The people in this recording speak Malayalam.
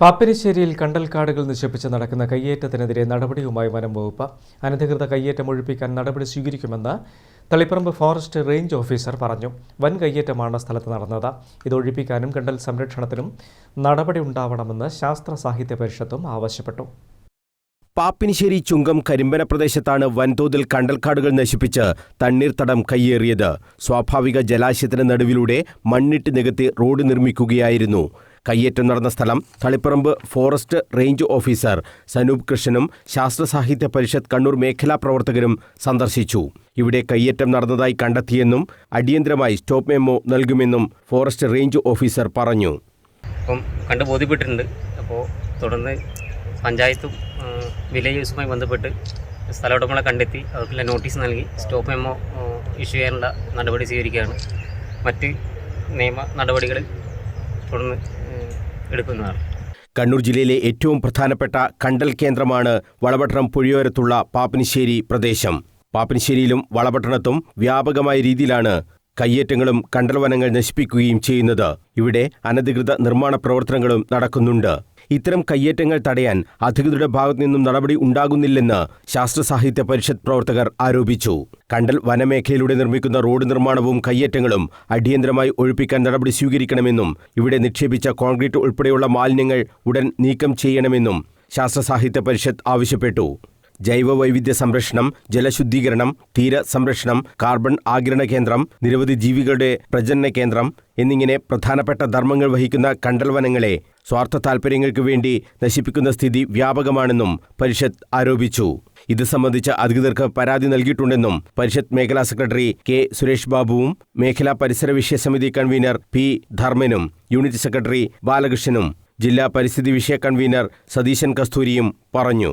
പാപ്പിനിശ്ശേരിയിൽ കണ്ടൽക്കാടുകൾ നശിപ്പിച്ച് നടക്കുന്ന കയ്യേറ്റത്തിനെതിരെ നടപടിയുമായി വനം വകുപ്പ് അനധികൃത കയ്യേറ്റം ഒഴിപ്പിക്കാൻ നടപടി സ്വീകരിക്കുമെന്ന് തളിപ്പറമ്പ് ഫോറസ്റ്റ് റേഞ്ച് ഓഫീസർ പറഞ്ഞു. വൻ കയ്യേറ്റമാണ് സ്ഥലത്ത് നടന്നത്. ഇതൊഴിപ്പിക്കാനും കണ്ടൽ സംരക്ഷണത്തിനും നടപടി ഉണ്ടാവണമെന്ന് ശാസ്ത്ര സാഹിത്യ പരിഷത്തും ആവശ്യപ്പെട്ടു. പാപ്പിനിശ്ശേരി ചുങ്കം കരിമ്പന പ്രദേശത്താണ് വൻതോതിൽ കണ്ടൽക്കാടുകൾ നശിപ്പിച്ച് തണ്ണീർത്തടം കയ്യേറിയത്. സ്വാഭാവിക ജലാശയത്തിന് നടുവിലൂടെ മണ്ണിട്ട് നികത്തി റോഡ് നിർമ്മിക്കുകയായിരുന്നു. കയ്യേറ്റം നടന്ന സ്ഥലം Taliparamba forest range officer Sanoop കൃഷ്ണനും ശാസ്ത്ര സാഹിത്യ പരിഷത്ത് കണ്ണൂർ മേഖലാ പ്രവർത്തകരും സന്ദർശിച്ചു. ഇവിടെ കയ്യേറ്റം നടന്നതായി കണ്ടെത്തിയെന്നും അടിയന്തരമായി സ്റ്റോപ്പ് മെമ്മോ നൽകുമെന്നും ഫോറസ്റ്റ് റേഞ്ച് ഓഫീസർ പറഞ്ഞു. അപ്പം കണ്ടു ബോധ്യപ്പെട്ടിട്ടുണ്ട്. അപ്പോൾ തുടർന്ന് പഞ്ചായത്തും വില്ലേജസുമായി ബന്ധപ്പെട്ട് സ്ഥലമുടമകളെ കണ്ടെത്തി അവർക്കുള്ള നോട്ടീസ് നൽകി സ്റ്റോപ്പ് മെമ്മോ ഇഷ്യൂ ചെയ്യാനുള്ള നടപടി സ്വീകരിക്കുകയാണ്. മറ്റ് നിയമ നടപടികൾ തുടർന്ന് എടുക്കുന്നതാണ്. കണ്ണൂർ ജില്ലയിലെ ഏറ്റവും പ്രധാനപ്പെട്ട കണ്ടൽ കേന്ദ്രമാണ് വളപട്ടണം പുഴയോരത്തുള്ള പാപ്പിനിശ്ശേരി പ്രദേശം. പാപ്പിനിശ്ശേരിയിലും വളപട്ടണത്തും വ്യാപകമായ രീതിയിലാണ് കയ്യേറ്റങ്ങളും കണ്ടൽവനങ്ങൾ നശിപ്പിക്കുകയും ചെയ്യുന്നത്. ഇവിടെ അനധികൃത നിർമ്മാണ പ്രവർത്തനങ്ങളും നടക്കുന്നുണ്ട്. ഇത്തരം കയ്യേറ്റങ്ങൾ തടയാൻ അധികൃതരുടെ ഭാഗത്തു നിന്നും നടപടി ഉണ്ടാകുന്നില്ലെന്ന് ശാസ്ത്ര സാഹിത്യ പരിഷത്ത് പ്രവർത്തകർ ആരോപിച്ചു. കണ്ടൽ വനമേഖലയിലൂടെ നിർമ്മിക്കുന്ന റോഡ് നിർമ്മാണവും കയ്യേറ്റങ്ങളും അടിയന്തരമായി ഒഴിപ്പിക്കാൻ നടപടി സ്വീകരിക്കണമെന്നും ഇവിടെ നിക്ഷേപിച്ച കോൺക്രീറ്റ് ഉൾപ്പെടെയുള്ള മാലിന്യങ്ങൾ ഉടൻ നീക്കം ചെയ്യണമെന്നും ശാസ്ത്ര സാഹിത്യ പരിഷത്ത് ആവശ്യപ്പെട്ടു. ജൈവ വൈവിധ്യ സംരക്ഷണം ജലശുദ്ധീകരണം തീര സംരക്ഷണം കാർബൺ ആഗിരണ കേന്ദ്രം നിരവധി ജീവികളുടെ പ്രജനന കേന്ദ്രം എന്നിങ്ങനെ പ്രധാനപ്പെട്ട ധർമ്മങ്ങൾ വഹിക്കുന്ന കണ്ടൽവനങ്ങളെ സ്വാർത്ഥ താൽപ്പര്യങ്ങൾക്ക് വേണ്ടി നശിപ്പിക്കുന്ന സ്ഥിതി വ്യാപകമാണെന്നും പരിഷത്ത് ആരോപിച്ചു. ഇത് സംബന്ധിച്ച് അധികൃതർക്ക് പരാതി നൽകിയിട്ടുണ്ടെന്നും പരിഷത്ത് മേഖലാ സെക്രട്ടറി കെ സുരേഷ് ബാബുവും മേഖലാ പരിസര വിഷയ സമിതി കൺവീനർ പി ധർമ്മനും യൂണിറ്റ് സെക്രട്ടറി ബാലകൃഷ്ണനും ജില്ലാ പരിസ്ഥിതി വിഷയ കൺവീനർ സതീശൻ കസ്തൂരിയും പറഞ്ഞു.